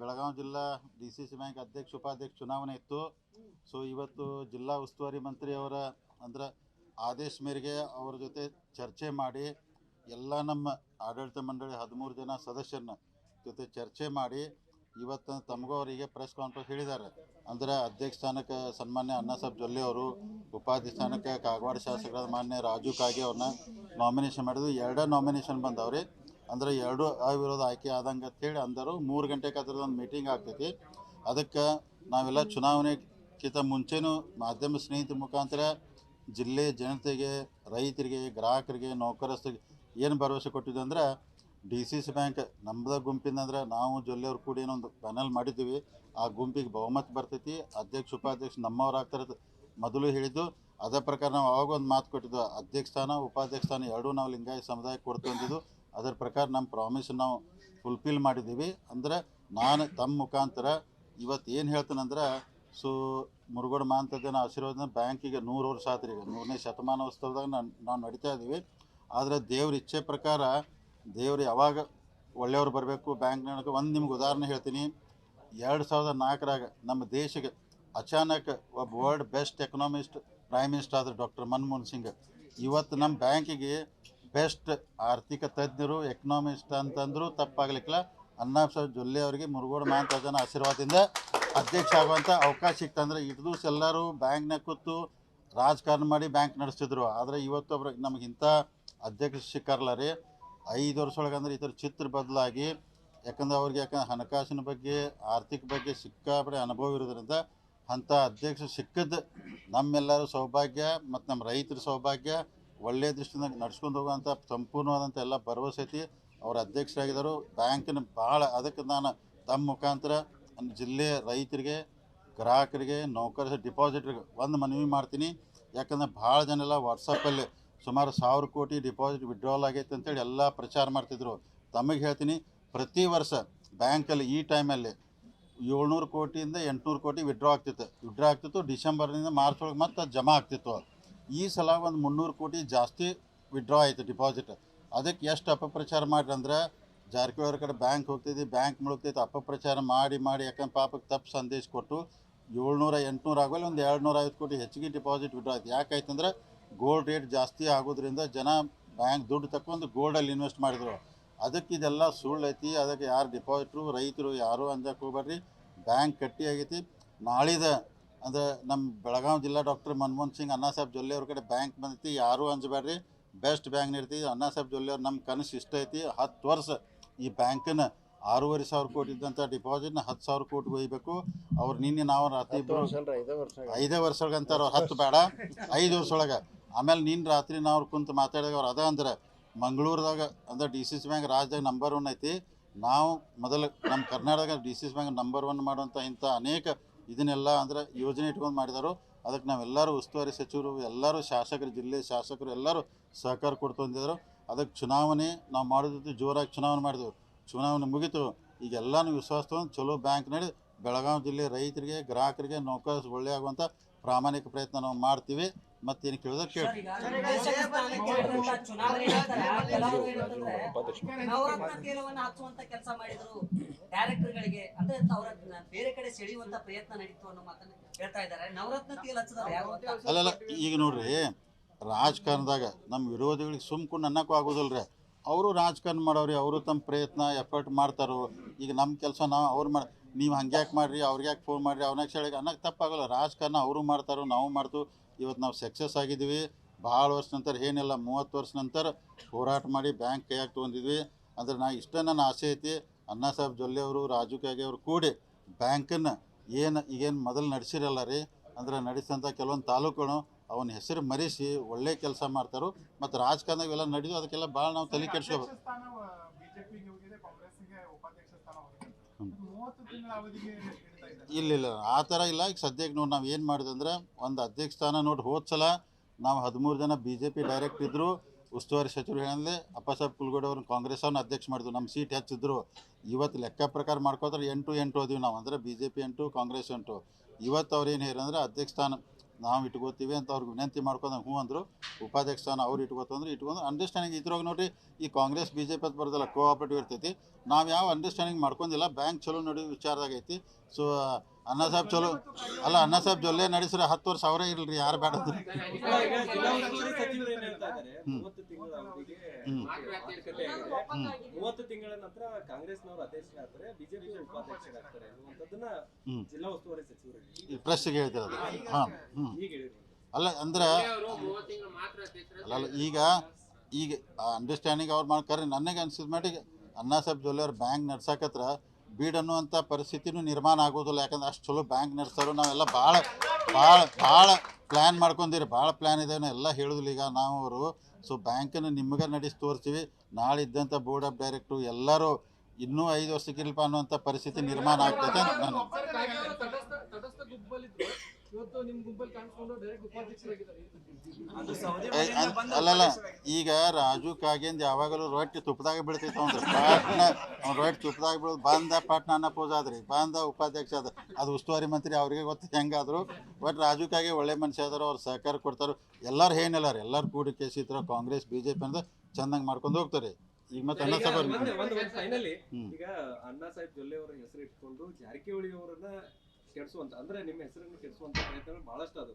ಬೆಳಗಾವಿ ಜಿಲ್ಲಾ D C C bank ಅಧ್ಯಕ್ಷ, ಉಪಾಧ್ಯಕ್ಷ ಚುನಾವಣೆ ಇತ್ತು. ಸೊ ಇವತ್ತು ಜಿಲ್ಲಾ ಉಸ್ತುವಾರಿ ಮಂತ್ರಿ ಅವರ ಅಂದ್ರೆ ಆದೇಶ ಮೇರೆಗೆ ಅವ್ರ ಜೊತೆ ಚರ್ಚೆ ಮಾಡಿ ಎಲ್ಲ ನಮ್ಮ ಆಡಳಿತ ಮಂಡಳಿ ಹದಿಮೂರು ಜನ ಸದಸ್ಯರನ್ನ ಜೊತೆ ಚರ್ಚೆ ಮಾಡಿ ಇವತ್ತು ತಮಗೂ ಅವರಿಗೆ ಪ್ರೆಸ್ ಕಾನ್ಫರೆನ್ಸ್ ಹೇಳಿದ್ದಾರೆ. ಅಂದರೆ ಅಧ್ಯಕ್ಷ ಸ್ಥಾನಕ್ಕೆ ಸನ್ಮಾನ್ಯ ಅಣ್ಣಾಸಾಬ್ ಜೊಲ್ಲೆ ಅವರು, ಉಪಾಧ್ಯಕ್ಷ ಸ್ಥಾನಕ್ಕೆ ಕಾಗವಾಡ ಶಾಸಕರಾದ ಮಾನ್ಯ ರಾಜು ಕಾಗೆ ಅವ್ರನ್ನ ನಾಮಿನೇಷನ್ ಮಾಡಿದ್ರು. ಎರಡೇ ನಾಮಿನೇಷನ್ ಬಂದವ್ರಿ. ಅಂದ್ರೆ ಎರಡು ಅವಿರೋಧ ಆಯ್ಕೆ ಆದಂಗೆ ಅಂತೇಳಿ ಅಂದರು. ಮೂರು ಗಂಟೆಗೆ ಒಂದು ಮೀಟಿಂಗ್ ಆಗ್ತೈತಿ. ಅದಕ್ಕೆ ನಾವೆಲ್ಲ ಚುನಾವಣೆಗಿಂತ ಮುಂಚೆನೂ ಮಾಧ್ಯಮ ಸ್ನೇಹಿತರ ಮುಖಾಂತರ ಜಿಲ್ಲೆ ಜನತೆಗೆ, ರೈತರಿಗೆ, ಗ್ರಾಹಕರಿಗೆ, ನೌಕರಸ್ಥರಿಗೆ ಏನು ಭರವಸೆ ಕೊಟ್ಟಿದ್ದು ಅಂದ್ರೆ ಡಿ ಸಿ ಸಿ ಬ್ಯಾಂಕ್ ನಮ್ಮದ ಗುಂಪಿನ ಅಂದ್ರೆ ನಾವು ಜೊಲ್ಲೆಯವ್ರು ಕೂಡ ಏನೊಂದು ಪ್ಯಾನಲ್ ಮಾಡಿದ್ದೀವಿ. ಆ ಗುಂಪಿಗೆ ಬಹುಮತ ಬರ್ತೈತಿ. ಅಧ್ಯಕ್ಷ, ಉಪಾಧ್ಯಕ್ಷ ನಮ್ಮವ್ರು ಆಗ್ತಾರೆ ಮೊದಲು ಹೇಳಿದ್ದು. ಅದೇ ಪ್ರಕಾರ ನಾವು ಅವಾಗ ಒಂದು ಮಾತು ಕೊಟ್ಟಿದ್ದು, ಅಧ್ಯಕ್ಷ ಸ್ಥಾನ, ಉಪಾಧ್ಯಕ್ಷ ಸ್ಥಾನ ಎರಡೂ ನಾವು ಲಿಂಗಾಯತ ಸಮುದಾಯಕ್ಕೆ ಕೊಡ್ತು ಅಂದಿದ್ದು. ಅದರ ಪ್ರಕಾರ ನಮ್ಮ ಪ್ರಾಮಿಸ್ ನಾವು ಫುಲ್ಫಿಲ್ ಮಾಡಿದ್ದೀವಿ. ಅಂದ್ರೆ ನಾನು ತಮ್ಮ ಮುಖಾಂತರ ಇವತ್ತು ಏನು ಹೇಳ್ತೇನೆಂದ್ರೆ ಸೊ ಮುರುಗೋಡು ಮಾಂತದ್ದೇನ ಆಶೀರ್ವಾದ ಬ್ಯಾಂಕಿಗೆ ನೂರು ವರ್ಷ ಆತ್ರಿ ಈಗ. ನೂರನೇ ಶತಮಾನೋತ್ಸವದಾಗ ನಾನು ನಾವು ನಡೀತಾ ಇದ್ದೀವಿ. ಆದರೆ ದೇವ್ರ ಇಚ್ಛೆ ಪ್ರಕಾರ ದೇವ್ರು ಯಾವಾಗ ಒಳ್ಳೆಯವ್ರು ಬರಬೇಕು ಬ್ಯಾಂಕ್ನಾಗ ಒಂದು ನಿಮ್ಗೆ ಉದಾಹರಣೆ ಹೇಳ್ತೀನಿ. ಎರಡು ಸಾವಿರದ ನಾಲ್ಕರಾಗ ನಮ್ಮ ದೇಶಕ್ಕೆ ಅಚಾನಕ್ ಒಬ್ಬ world best economist prime minister ಆದ್ರೆ ಡಾಕ್ಟರ್ ಮನಮೋಹನ್ ಸಿಂಗ್. ಇವತ್ತು ನಮ್ಮ ಬ್ಯಾಂಕಿಗೆ ಬೆಸ್ಟ್ ಆರ್ಥಿಕ ತಜ್ಞರು ಎಕನಾಮಿಸ್ಟ್ ಅಂತಂದ್ರು ತಪ್ಪಾಗ್ಲಿಕ್ಕಿಲ್ಲ. ಅಣ್ಣಾಬ್ ಸಾಹೇಬ್ ಜೊಲ್ಲೆ ಅವರಿಗೆ ಮುರುಗೋಡು ಮಹಾಂತಜನ ಆಶೀರ್ವಾದದಿಂದ ಅಧ್ಯಕ್ಷ ಆಗುವಂಥ ಅವಕಾಶ ಸಿಕ್ತಂದ್ರೆ ಇಟ್ಟು ದಿವಸ ಎಲ್ಲರೂ ಬ್ಯಾಂಕ್ನಾಗ ಕೂತು ರಾಜಕಾರಣ ಮಾಡಿ ಬ್ಯಾಂಕ್ ನಡೆಸ್ತಿದ್ರು. ಆದರೆ ಇವತ್ತು ಒಬ್ರು ನಮ್ಗೆ ಇಂಥ ಅಧ್ಯಕ್ಷ ಸಿಕ್ಕಾರಲ್ಲ ರೀ. ಐದು ವರ್ಷ ಒಳಗಂದ್ರೆ ಈ ಥರ ಚಿತ್ರ ಬದಲಾಗಿ, ಯಾಕಂದ್ರೆ ಅವ್ರಿಗೆ ಯಾಕಂದ್ರೆ ಹಣಕಾಸಿನ ಬಗ್ಗೆ, ಆರ್ಥಿಕ ಬಗ್ಗೆ ಸಿಕ್ಕಾಪಡೆ ಅನುಭವ ಇರೋದ್ರಿಂದ ಅಂಥ ಅಧ್ಯಕ್ಷ ಸಿಕ್ಕದ್ದು ನಮ್ಮೆಲ್ಲರೂ ಸೌಭಾಗ್ಯ ಮತ್ತು ನಮ್ಮ ರೈತರ ಸೌಭಾಗ್ಯ. ಒಳ್ಳೆಯ ದೃಷ್ಟಿಯಿಂದ ನಡ್ಸ್ಕೊಂಡು ಹೋಗುವಂಥ ಸಂಪೂರ್ಣವಾದಂಥ ಎಲ್ಲ ಭರವಸೆ ಐತಿ. ಅವ್ರ ಅಧ್ಯಕ್ಷರಾಗಿದ್ದರು. ಬ್ಯಾಂಕಿನ ಭಾಳ ಅದಕ್ಕೆ ನಾನು ತಮ್ಮ ಮುಖಾಂತರ ಜಿಲ್ಲೆ ರೈತರಿಗೆ, ಗ್ರಾಹಕರಿಗೆ ನೌಕರ ಡಿಪಾಸಿಟ್ರಿಗೆ ಒಂದು ಮನವಿ ಮಾಡ್ತೀನಿ. ಯಾಕಂದ್ರೆ ಭಾಳ ಜನ ಎಲ್ಲ ವಾಟ್ಸಪ್ಪಲ್ಲಿ ಸುಮಾರು ಸಾವಿರ ಕೋಟಿ ಡಿಪಾಸಿಟ್ ವಿಡ್ರಾಲ್ ಆಗೈತೆ ಅಂತೇಳಿ ಎಲ್ಲ ಪ್ರಚಾರ ಮಾಡ್ತಿದ್ರು. ತಮಗೆ ಹೇಳ್ತೀನಿ, ಪ್ರತಿ ವರ್ಷ ಬ್ಯಾಂಕಲ್ಲಿ ಈ ಟೈಮಲ್ಲಿ ಏಳ್ನೂರು ಕೋಟಿಯಿಂದ ಎಂಟುನೂರು ಕೋಟಿ ವಿಡ್ರಾ ಆಗ್ತಿತ್ತು. ವಿಡ್ರಾ ಆಗ್ತಿತ್ತು, ಡಿಸೆಂಬರ್ನಿಂದ ಮಾರ್ಚ್ ಒಳಗೆ ಮತ್ತೆ ಜಮಾ ಆಗ್ತಿತ್ತು. ಈ ಸಲ ಒಂದು ಮುನ್ನೂರು ಕೋಟಿ ಜಾಸ್ತಿ ವಿಡ್ರಾ ಆಯಿತು ಡಿಪಾಸಿಟ್ ಅದಕ್ಕೆ ಎಷ್ಟು ಅಪಪ್ರಚಾರ ಮಾಡ್ರಿ ಅಂದ್ರೆ, ಜಾರಕಿಹೊಳಿ ಕಡೆ ಬ್ಯಾಂಕ್ ಹೋಗ್ತೈತಿ ಬ್ಯಾಂಕ್ ಮುಳುಗ್ತೈತೆ, ಅಪಪ್ರಚಾರ ಮಾಡಿ ಮಾಡಿ, ಯಾಕಂದ್ರೆ ಪಾಪಕ್ಕೆ ತಪ್ಪು ಸಂದೇಶ ಕೊಟ್ಟು ಏಳ್ನೂರ ಎಂಟುನೂರು ಆಗೋಲ್ಲ, ಒಂದು ಎರಡು ಐವತ್ತು ಕೋಟಿ ಹೆಚ್ಚಿಗೆ ಡಿಪಾಸಿಟ್ ವಿಡ್ರಾ ಆಯ್ತು. ಯಾಕಾಯ್ತಂದ್ರೆ ಗೋಲ್ಡ್ ರೇಟ್ ಜಾಸ್ತಿ ಆಗೋದ್ರಿಂದ ಜನ ಬ್ಯಾಂಕ್ ದುಡ್ಡು ತಕೊಂಡು ಗೋಲ್ಡಲ್ಲಿ ಇನ್ವೆಸ್ಟ್ ಮಾಡಿದ್ರು. ಅದಕ್ಕೆ ಇದೆಲ್ಲ ಸುಳ್ಳು ಐತಿ, ಅದಕ್ಕೆ ಯಾರು ಡಿಪಾಸಿಟ್ರು ರೈತರು ಯಾರು ಅಂಜಕ್ಕೆ ಹೋಗ್ಬೇಡ್ರಿ ಬ್ಯಾಂಕ್ ಕಟ್ಟಿ ಆಗೈತಿ. ನಾಳಿದ ಅಂದ್ರೆ ನಮ್ಮ ಬೆಳಗಾವಿ ಜಿಲ್ಲಾ ಡಾಕ್ಟರ್ ಮನಮೋಹನ್ ಸಿಂಗ್ ಅಣ್ಣಾ ಸಾಹೇಬ್ ಜೊಲ್ಲೆ ಅವ್ರ ಕಡೆ ಬ್ಯಾಂಕ್ ಬಂದೈತಿ. ಯಾರೂ ಅಂಜಬೇಡ್ರಿ ಬೆಸ್ಟ್ ಬ್ಯಾಂಕ್ ಇರ್ತೀವಿ ಅಣ್ಣಾ ಸಾಹೇಬ್ ಜೊಲ್ಲೆ ಅವ್ರು ನಮ್ಮ ಕನಸು ಇಷ್ಟ ಐತಿ. ಹತ್ತು ವರ್ಷ ಈ ಬ್ಯಾಂಕನ್ನು ಆರೂವರೆ ಸಾವಿರ ಕೋಟಿ ಇದ್ದಂಥ ಡಿಪಾಸಿಟ್ನ ಹತ್ತು ಸಾವಿರ ಕೋಟಿ ಒಯ್ಬೇಕು. ಅವ್ರು ನಿನ್ನೆ ನಾವು ರಾತ್ರಿ ಐದೇ ವರ್ಷ ಒಳಗೆ ಅಂತಾರೆ ಅವ್ರು ಹತ್ತು ಬೇಡ. ಐದು ವರ್ಷ ಒಳಗೆ ಆಮೇಲೆ ನಿನ್ನ ರಾತ್ರಿ ನಾವು ಕುಂತು ಮಾತಾಡಿದಾಗ ಅವ್ರು ಅದ ಅಂದ್ರೆ ಮಂಗಳೂರದಾಗ ಅಂದ್ರೆ ಡಿ ಸಿ ಸಿ ಬ್ಯಾಂಕ್ ರಾಜ್ಯದಾಗ ನಂಬರ್ ಒನ್ ಐತಿ. ನಾವು ಮೊದಲು ನಮ್ಮ ಕರ್ನಾಟಕದಾಗ D C C bank number one ಮಾಡುವಂಥ ಇಂಥ ಅನೇಕ ಇದನ್ನೆಲ್ಲ ಅಂದ್ರೆ ಯೋಜನೆ ಇಟ್ಕೊಂಡು ಮಾಡಿದಾರೋ. ಅದಕ್ಕೆ ನಾವೆಲ್ಲರೂ ಉಸ್ತುವಾರಿ ಸಚಿವರು ಎಲ್ಲರೂ ಶಾಸಕರು ಜಿಲ್ಲೆ ಶಾಸಕರು ಎಲ್ಲರೂ ಸಹಕಾರ ಕೊಡ್ತು ಅಂದಿದ್ರು ಅದಕ್ಕೆ ಚುನಾವಣೆ ನಾವು ಮಾಡೋದಿತ್ತು ಜೋರಾಗಿ ಚುನಾವಣೆ ಮಾಡಿದೆವು. ಚುನಾವಣೆ ಮುಗೀತು. ಈಗ ಎಲ್ಲನೂ ವಿಶ್ವಾಸ ತೊಗೊಂಡು ಚಲೋ ಬ್ಯಾಂಕ್ ನಡೆದು ಬೆಳಗಾವಿ ಜಿಲ್ಲೆ ರೈತರಿಗೆ ಗ್ರಾಹಕರಿಗೆ ನೌಕರ ಒಳ್ಳೆ ಆಗುವಂಥ ಪ್ರಾಮಾಣಿಕ ಪ್ರಯತ್ನ ನಾವು ಮಾಡ್ತೀವಿ. ಮತ್ತೇನು ಕೇಳಿದ್ರೆ ಕೇಳಿ ಕೆಲಸ ಮಾಡಿದ್ರು. ಡೈರೆಕ್ಟರ್ ಗಳಿಗೆ ಅಂದ್ರೆ ಅವರ ಬೇರೆ ಕಡೆ ಸೆಳೆಯುವಂತ ಪ್ರಯತ್ನ ನಡೀತು ಅನ್ನೋ ಮಾತನ್ನ ಹೇಳ್ತಾ ಇದ್ದಾರೆ. ನವರತ್ನ ತೇಲ್ ಅಲ್ಲಲ್ಲ, ಈಗ ನೋಡ್ರಿ, ರಾಜಕಾರಣದಾಗ ನಮ್ಮ ವಿರೋಧಿಗಳಿಗೆ ಸುಮ್ಕೊಂಡು ಅನ್ನಕ್ಕೂ ಆಗೋದಿಲ್ಲ ರೀ ಅವರು ರಾಜಕಾರಣ ಮಾಡೋರಿ ಅವರು ತಮ್ಮ ಪ್ರಯತ್ನ ಎಫರ್ಟ್ ಮಾಡ್ತಾರೋ, ಈಗ ನಮ್ಮ ಕೆಲಸ ನಾವು ಅವ್ರು ಮಾಡಿ, ನೀವು ಹಂಗ್ಯಾಕೆ ಮಾಡ್ರಿ ಅವ್ರಿಗೆ ಯಾಕೆ ಫೋನ್ ಮಾಡಿರಿ ಅವ್ನಾಗ ಹೇಳಿ ಅನ್ನಕ್ಕೆ ತಪ್ಪಾಗಲ್ಲ. ರಾಜಕಾರಣ ಅವರು ಮಾಡ್ತಾರೋ, ನಾವು ಮಾಡ್ತು ಇವತ್ತು ನಾವು ಸಕ್ಸಸ್ ಆಗಿದ್ದೀವಿ ಭಾಳ ವರ್ಷ ನಂತರ, ಏನಿಲ್ಲ, ಮೂವತ್ತು ವರ್ಷ ನಂತರ ಹೋರಾಟ ಮಾಡಿ ಬ್ಯಾಂಕ್ ಕೈಯಾಗಿ ತೊಗೊಂಡಿದ್ವಿ. ಅಂದ್ರೆ ನಾ ಇಷ್ಟೇ ನನ್ನ ಆಸೆ ಐತಿ. ಅಣ್ಣಾ ಸಾಹೇಬ್ ಜೊಲ್ಲೆ ಅವರು ರಾಜು ಕ್ಯಾಗೆ ಅವರು ಕೂಡಿ ಬ್ಯಾಂಕನ್ನು ಏನು ಈಗೇನು ಮೊದಲು ನಡೆಸಿರಲ್ಲ ರೀ? ಅಂದ್ರೆ ನಡೆಸಿದಂಥ ಕೆಲವೊಂದು ತಾಲೂಕುಗಳು ಅವನ ಹೆಸರು ಮರೆಸಿ ಒಳ್ಳೆ ಕೆಲಸ ಮಾಡ್ತಾರೋ. ಮತ್ತು ರಾಜಕಾರಣದಾಗ ಎಲ್ಲ ನಡೆದು ಅದಕ್ಕೆಲ್ಲ ಭಾಳ ನಾವು ತಲೆ ಕೆಡ್ಸ್ಕೋಬೇಕು ಇಲ್ಲ ಇಲ್ಲ ಆ ಥರ ಇಲ್ಲ. ಈಗ ಸದ್ಯಕ್ಕೆ ನೋಡಿ ನಾವು ಏನು ಮಾಡಿದೆ ಅಂದ್ರೆ ಒಂದು ಅಧ್ಯಕ್ಷ ಸ್ಥಾನ ನೋಡಿ ಹೋದ ಸಲ ನಾವು ಹದಿಮೂರು ಜನ ಬಿ ಜೆ ಪಿ ಡೈರೆಕ್ಟ್ ಇದ್ದರು ಉಸ್ತುವಾರಿ ಸಚಿವರು ಹೇಳಿದ್ರೆ ಅಪ್ಪಸಾಬ್ ಕುಲ್ಗೋಡೆ ಅವ್ರನ್ನ ಕಾಂಗ್ರೆಸ್ ಅವ್ರನ್ನ ಅಧ್ಯಕ್ಷ ಮಾಡಿದ್ರು. ನಮ್ಮ ಸೀಟ್ ಹೆಚ್ಚಿದ್ರು. ಇವತ್ತು ಲೆಕ್ಕ ಪ್ರಕಾರ ಮಾಡ್ಕೋತಾರೆ ಎಂಟು ಎಂಟು ಹೋದಿವಿ ನಾವು. ಅಂದರೆ ಬಿ ಜೆ ಪಿ ಎಂಟು, ಕಾಂಗ್ರೆಸ್ ಎಂಟು. ಇವತ್ತು ಅವ್ರು ಏನು ಹೇಳಿ ಅಂದ್ರೆ ಅಧ್ಯಕ್ಷ ಸ್ಥಾನ ನಾವು ಇಟ್ಕೋತೀವಿ ಅಂತ ಅವ್ರಿಗೆ ವಿನಂತಿ ಮಾಡ್ಕೊಂಡು ಹ್ಞೂ ಅಂದರು. ಉಪಾಧ್ಯಕ್ಷ ಸ್ಥಾನ ಅವ್ರು ಇಟ್ಕೋತಂದ್ರೆ ಇಟ್ಕೊಂಡು ಅಂಡರ್ಸ್ಟ್ಯಾಂಡಿಂಗ್ ಇದ್ರಾಗ ನೋಡಿರಿ, ಈ ಕಾಂಗ್ರೆಸ್ ಬಿ ಜೆ ಪಿ ಅಂತ ಬರೋದಲ್ಲ ಕೋಆಪರೇಟಿವ್ ಇರ್ತೈತಿ. ನಾವು ಯಾವ ಅಂಡರ್ಸ್ಟ್ಯಾಂಡಿಂಗ್ ಮಾಡ್ಕೊಂಡಿಲ್ಲ. ಬ್ಯಾಂಕ್ ಚಲೋ ನೋಡಿ ವಿಚಾರದಾಗೈತಿ ಸೊ ಅಣ್ಣ ಸಾಹೇಬ್ ಚಲೋ. ಅಲ್ಲ ಅನ್ನ ಸಾಹೇಬ್ ಜೊಲ್ಲೆ ನಡೆಸ್ರೆ ಹತ್ತು ವರ್ಷ ಅವರೇ ಇರಲಿ ಯಾರು ಬೇಡ. ಮೂವತ್ತು ತಿಂಗಳ ನಂತರ ಹಾಂ ಹ್ಞೂ ಅಲ್ಲ, ಅಂದ್ರೆ ಅಲ್ಲ ಈಗ ಈಗ ಅಂಡರ್ಸ್ಟ್ಯಾಂಡಿಂಗ್ ಅವ್ರು ಮಾಡ್ತಾರೆ ನನಗೆ ಅನ್ಸಿದ ಮಟ್ಟಿಗೆ ಅನ್ನ ಸಾಹೇಬ್ ಜೊಲ್ಲೆ ಅವ್ರು ಬ್ಯಾಂಕ್ ನಡ್ಸಕತ್ರ ಬೀಡ್ ಅನ್ನುವಂಥ ಪರಿಸ್ಥಿತಿನೂ ನಿರ್ಮಾಣ ಆಗೋದಿಲ್ಲ ಯಾಕಂದ್ರೆ ಅಷ್ಟು ಚಲೋ ಬ್ಯಾಂಕ್ ನಡೆಸೋರು. ನಾವೆಲ್ಲ ಭಾಳ ಭಾಳ ಭಾಳ ಪ್ಲ್ಯಾನ್ ಮಾಡ್ಕೊಂಡಿರಿ. ಭಾಳ ಪ್ಲ್ಯಾನ್ ಇದೆ ಎಲ್ಲ ಹೇಳೋದಿಲ್ಲ ಈಗ ನಾವು ಅವರು ಸೊ ಬ್ಯಾಂಕನ್ನು ನಿಮ್ಗೆ ನಡೆಸಿ ತೋರಿಸ್ತೀವಿ. ನಾಳೆ ಇದ್ದಂಥ ಬೋರ್ಡ್ ಆಫ್ ಡೈರೆಕ್ಟ್ರು ಎಲ್ಲರೂ ಇನ್ನೂ ಐದು ವರ್ಷಕ್ಕಿಲ್ಪ ಅನ್ನುವಂಥ ಪರಿಸ್ಥಿತಿ ನಿರ್ಮಾಣ ಆಗ್ತೈತೆ ನಾನು ಅಲ್ಲಲ್ಲ ಈಗ ರಾಜು ಕಾಗೇಂದ್ ಯಾವಾಗಲೂ ರೊಟ್ಟಿ ತುಪ್ಪದಾಗ ಬೀಳ್ತೈತೆ ಅವ್ನು ಪಾಟ್ನ ಅವ್ನು ರೊಟ್ಟಿ ತುಪ್ಪದಾಗ ಬೀಳೋದು ಬಂದ ಪಾಟ್ನ ಅನ್ನ ಪೂಜ ಆದ್ರಿ ಬಂದ ಉಪಾಧ್ಯಕ್ಷ ಅದ ಅದು ಉಸ್ತುವಾರಿ ಮಂತ್ರಿ ಅವ್ರಿಗೆ ಗೊತ್ತು ಹೆಂಗಾದ್ರು. ಬಟ್ ರಾಜು ಕಾಗೆ ಒಳ್ಳೆ ಮನುಷ್ಯ ಆದ್ರು ಅವ್ರು ಸಹಕಾರ ಕೊಡ್ತಾರೆ ಎಲ್ಲರೂ ಏನಿಲ್ಲ ರೀ ಎಲ್ಲರೂ ಕೂಡಿ ಕೇಸಿತ್ರ ಕಾಂಗ್ರೆಸ್ ಬಿ ಜೆ ಪಿ ಅಂದ್ರೆ ಚಂದಂಗೆ ಮಾಡ್ಕೊಂಡು ಹೋಗ್ತಾರೆ. ಈಗ ಮತ್ತೆ ಅಣ್ಣ ಸಾಹೇಬ್ ಈಗ ಅಣ್ಣಾ ಸಾಹೇಬ್ ಜೊಲ್ಲೆ ಅವರ ಹೆಸರು ಇಟ್ಕೊಂಡು ಜಾರಕಿಹೊಳಿ ಅವರನ್ನ ಕೆಡಿಸುವಂತ, ಅಂದ್ರೆ ನಿಮ್ಮ ಹೆಸರನ್ನು ಕೆಡಿಸುವಂತ ಪ್ರಯತ್ನಗಳು ಬಹಳಷ್ಟು ಅದು.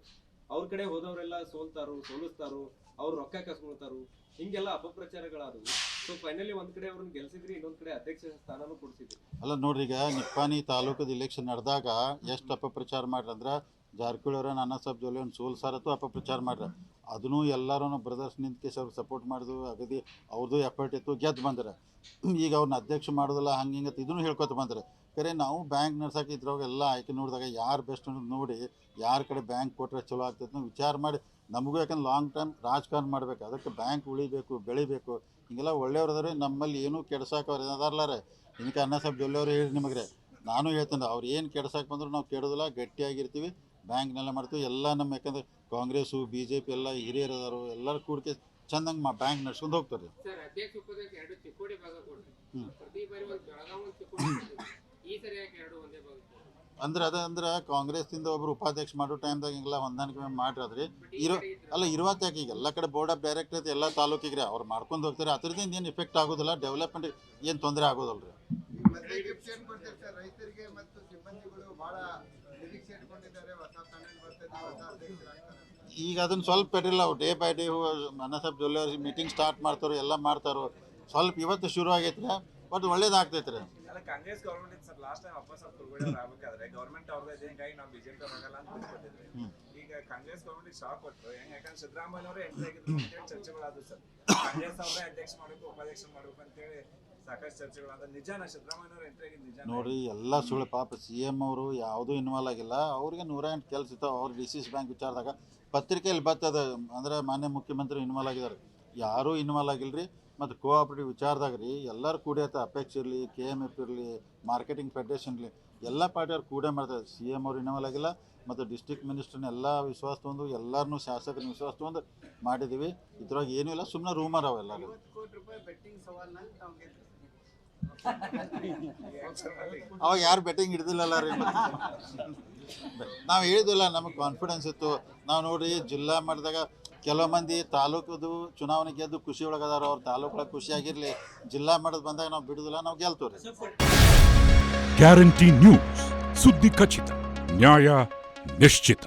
ಅವ್ರ ಕಡೆ ಹೋದವರೆಲ್ಲ ಸೋಲ್ತಾರು, ಸೋಲಿಸ್ತಾರು, ಅವ್ರು ರೊಕ್ಕ ಕಸ್ಕೊಳ್ತಾರು, ಹಿಂಗೆಲ್ಲ ಅಪಪ್ರಚಾರಗಳಾದವು. ಸೊ ಫೈನಲಿ ಒಂದ್ ಕಡೆ ಅವ್ರನ್ನ ಗೆಲ್ಸಿದ್ರಿ, ಇನ್ನೊಂದ್ ಕಡೆ ಅಧ್ಯಕ್ಷ ಸ್ಥಾನನೂ ಕೊಡ್ಸಿದ್ರಿ. ಅಲ್ಲ, ನೋಡ್ರಿ ಈಗ ನಿಪ್ಪಾನಿ ತಾಲೂಕದ ಇಲೆಕ್ಷನ್ ನಡೆದಾಗ ಎಷ್ಟು ಅಪಪ್ರಚಾರ ಮಾಡ್ರಿ ಅಂದ್ರೆ ಜಾರಕಿಹೊಳಿ ಅಣ್ಣ ಸಾಹೇಬ್ ಜೊಲ್ಲೆ ಒಂದು ಸೋಲ್ಸಾರತ್ತು ಅಪಪ್ರಚಾರ ಮಾಡ್ರಿ. ಅದನ್ನು ಎಲ್ಲರೂ ಬ್ರದರ್ಸ್ ನಿಂತ್ಕೇಸಿ ಅವ್ರಿಗೆ ಸಪೋರ್ಟ್ ಮಾಡಿದ್ರು ಅಗದಿ ಅವ್ರದ್ದು ಎಫರ್ಟ್ ಇತ್ತು, ಗೆದ್ದು ಬಂದ್ರೆ. ಈಗ ಅವ್ರನ್ನ ಅಧ್ಯಕ್ಷ ಮಾಡೋದಿಲ್ಲ ಹಂಗೆ ಹಿಂಗೆ ಇದನ್ನು ಹೇಳ್ಕೊತ ಬಂದ್ರೆ. ಖರೆ ನಾವು ಬ್ಯಾಂಕ್ ನಡ್ಸಕ್ಕೆ ಇದ್ರಾಗೆಲ್ಲ ಆಯ್ಕೆ ನೋಡಿದಾಗ ಯಾರು ಬೆಸ್ಟ್ ಅನ್ನೋದು ನೋಡಿ ಯಾರ ಕಡೆ ಬ್ಯಾಂಕ್ ಕೊಟ್ಟರೆ ಚಲೋ ಆಗ್ತೈತೆ ವಿಚಾರ ಮಾಡಿ ನಮಗೂ ಯಾಕಂದ್ರೆ ಲಾಂಗ್ ಟೈಮ್ ರಾಜಕಾರಣ ಮಾಡ್ಬೇಕು. ಅದಕ್ಕೆ ಬ್ಯಾಂಕ್ ಉಳಿಬೇಕು, ಬೆಳಿಬೇಕು. ಹಿಂಗೆಲ್ಲ ಒಳ್ಳೆಯವ್ರದ್ರೆ ನಮ್ಮಲ್ಲಿ ಏನೂ ಅವ್ರು ಅದಾರ್ಲಾರೆ ಇದಕ್ಕೆ ಅನ್ನ ಸಾಹೇಬ್ ಜೊಲ್ಲೆಯವರು ಹೇಳಿ ನಿಮಗೆ ರೀ ನಾನು ಹೇಳ್ತೇನೆ, ಅವ್ರು ಏನು ಕೆಡ್ಸಕ್ಕೆ ಬಂದರೂ ನಾವು ಕೆಡೋದಿಲ್ಲ, ಗಟ್ಟಿಯಾಗಿರ್ತೀವಿ, ಬ್ಯಾಂಕ್ನೆಲ್ಲ ಮಾಡ್ತೀವಿ. ಎಲ್ಲ ನಮ್ಮ ಯಾಕಂದ್ರೆ ಕಾಂಗ್ರೆಸ್ಸು ಬಿ ಜೆ ಪಿ ಎಲ್ಲ ಹಿರಿಯರು ಅದಾರು ಎಲ್ಲರೂ ಕೂಡ್ಕೆ ಚಂದಂಗೆ ಮಾ ಬ್ಯಾಂಕ್ ನಡ್ಸ್ಕೊಂಡು ಹೋಗ್ತಾರೆ ಸರ್ ಅಧ್ಯಕ್ಷ ಉಪಾಧ್ಯಕ್ಷ ಎರಡು ಚಿಕ್ಕೋಡಿ ಭಾಗ ಕೊಡ್ರಿ ಹ್ಮ್. ಪ್ರತಿ ಬಾರಿ ಒಂದು ಬೆಳಗಾವಿ ಒಂದು ಚಿಕ್ಕೋಡಿ ಕೊಡ್ತೀವಿ. ಈ ಸರಿ ಯಾಕೆ ಎರಡು ಒಂದೇ ಭಾಗ ಕೊಡ್ರಿ? ಅಂದ್ರೆ ಅದ ಅಂದ್ರೆ ಕಾಂಗ್ರೆಸ್ಸಿಂದ ಒಬ್ರು ಉಪಾಧ್ಯಕ್ಷ ಮಾಡೋ ಟೈಮ್ದಾಗ ಹಿಂಗೆಲ್ಲ ಹೊಂದಾಣಿಕೆ ಮಾಡಿರದ್ರಿ? ಇರೋ ಅಲ್ಲ ಇರುವತ್ತಾಕೆ ಈಗ ಎಲ್ಲ ಕಡೆ ಬೋರ್ಡ್ ಆಫ್ ಡೈರೆಕ್ಟರ್ ಐತೆ ಎಲ್ಲ ತಾಲೂಕಿಗೆ ಅವ್ರು ಮಾಡ್ಕೊಂಡು ಹೋಗ್ತಾರೆ. ಅದರಿಂದ ಏನು ಇಫೆಕ್ಟ್ ಆಗೋದಿಲ್ಲ? ಡೆವಲಪ್ಮೆಂಟ್ ಏನು ತೊಂದರೆ ಆಗೋದಿಲ್ಲ ಈಗ ಅದನ್ನ ಸ್ವಲ್ಪ ಇರಲಿಲ್ಲ ಡೇ ಬೈ ಡೇ ಮನಸಪ್ ಜೊಲ್ಲೆ ಮೀಟಿಂಗ್ ಸ್ಟಾರ್ಟ್ ಮಾಡ್ತಾರೋ ಎಲ್ಲ ಮಾಡ್ತಾರೋ ಸ್ವಲ್ಪ ಇವತ್ತು ಶುರು ಆಗೈತ್ರಿ ಬಟ್ ಒಳ್ಳೇದಾಗ್ತೈತೆ ರೀ ಅಲ್ಲ ಕಾಂಗ್ರೆಸ್ ಗೌರ್ಮೆಂಟ್ ಇತ್ತು ಸರ್ ಲಾಸ್ಟ್ ಟೈಮ್ ಅಪ್ಪ ಸರ್ ಅವ್ರು ಆಗ್ಬೇಕಾದ್ರೆ ಗೌರ್ಮೆಂಟ್ ಅವ್ರದ್ದು ಇದೆ ಹಿಂಗಾಗಿ ನಾವು ಬಿಜೆಪಿ ಅಂತ ಬಿಟ್ಕೊಟ್ಟಿದ್ವಿ ಈಗ ಕಾಂಗ್ರೆಸ್ ಗೌರ್ಮೆಂಟ್ ಶಾಕ್ ಕೊಟ್ಟರು ಹೆಂಗ್ ಯಾಕಂದ್ರೆ ಸಿದ್ದರಾಮಯ್ಯ ಅವರೇ ಎಂಟ್ರಿ ಆಗಿದ್ರು ಅಂತೇಳಿ ಚರ್ಚೆಗಳಾದವು ಸರ್. ಕಾಂಗ್ರೆಸ್ ಅವರೇ ಅಧ್ಯಕ್ಷ ಮಾಡಬೇಕು ಉಪಾಧ್ಯಕ್ಷ ಮಾಡಬೇಕು ಅಂತೇಳಿ ಸಾಕಷ್ಟು ಚರ್ಚೆಗಳಾದ ನಿಜಾನ ಸಿದ್ದರಾಮಯ್ಯ ಅವರು ಎಂಟ್ರಿ ಆಗಿದ್ದು ನಿಜಾನ. ನೋಡ್ರಿ ಎಲ್ಲ ಸುಳ್ಳು ಪಾಪ. ಸಿ ಎಂ ಅವರು ಯಾವುದೂ ಇನ್ವಾಲ್ವ್ ಆಗಿಲ್ಲ. ಅವ್ರಿಗೆ ನೂರ ಎಂಟು ಕೆಲಸ ಇತ್ತು ಅವ್ರು ಡಿ ಸಿ ಸಿ ಬ್ಯಾಂಕ್ ವಿಚಾರದಾಗ ಪತ್ರಿಕೆಯಲ್ಲಿ ಬರ್ತದೆ ಅಂದ್ರೆ ಮಾನ್ಯ ಮುಖ್ಯಮಂತ್ರಿ ಇನ್ವಾಲ್ವ್ ಆಗಿದ್ದಾರೆ. ಯಾರೂ ಇನ್ವಾಲ್ವ್ ಆಗಿಲ್ಲ ರೀ ಮತ್ತು ಕೋಆಪ್ರೇಟಿವ್ ವಿಚಾರದಾಗ ರೀ ಎಲ್ಲರೂ ಕೂಡ್ಯಾತ ಅಪೆಕ್ಸ್ ಇರಲಿ ಕೆ ಎಂ ಎಫ್ ಇರಲಿ ಮಾರ್ಕೆಟಿಂಗ್ ಫೆಡರೇಷನ್ ಇರಲಿ ಎಲ್ಲ ಪಾರ್ಟಿಯವ್ರು ಕೂಡೇ ಮಾಡ್ತಾರೆ. ಸಿ ಎಂ ಅವ್ರು ಇನ್ವಾಲ್ವ್ ಆಗಿಲ್ಲ ಮತ್ತು ಡಿಸ್ಟ್ರಿಕ್ಟ್ ಮಿನಿಸ್ಟ್ರನ್ನ ಎಲ್ಲ ವಿಶ್ವಾಸ ತೊಗೊಂಡು ಎಲ್ಲರನ್ನೂ ಶಾಸಕರನ್ನ ವಿಶ್ವಾಸ ತೊಗೊಂಡು ಮಾಡಿದ್ದೀವಿ ಇದ್ರಾಗ ಏನೂ ಇಲ್ಲ ಸುಮ್ಮನೆ ರೂಮರ್ ಅವೆಲ್ಲ ಅವಾಗ ಯಾರು ಬೆಟ್ಟಿಂಗ್ ಹಿಡ್ದಿಲ್ಲಲ್ಲ ರೀ ನಾವು ಹೇಳಿದಿಲ್ಲ ನಮಗೆ ಕಾನ್ಫಿಡೆನ್ಸ್ ಇತ್ತು. ನಾವು ನೋಡಿ ಜಿಲ್ಲಾ ಮಟ್ಟದಾಗ ಕೆಲವು ಮಂದಿ ತಾಲೂಕದು ಚುನಾವಣೆ ಗೆದ್ದು ಖುಷಿ ಒಳಗದಾರ ಅವ್ರ ತಾಲೂಕು ಒಳಗೆ ಖುಷಿಯಾಗಿರಲಿ, ಜಿಲ್ಲಾ ಮಟ್ಟದ ಬಂದಾಗ ನಾವು ಬಿಡುದಿಲ್ಲ, ನಾವು ಗೆಲ್ತೀವಿ ರೀ ಗ್ಯಾರಂಟಿ ನ್ಯೂಸ್, ಸುದ್ದಿ ಖಚಿತ, ನ್ಯಾಯ ನಿಶ್ಚಿತ.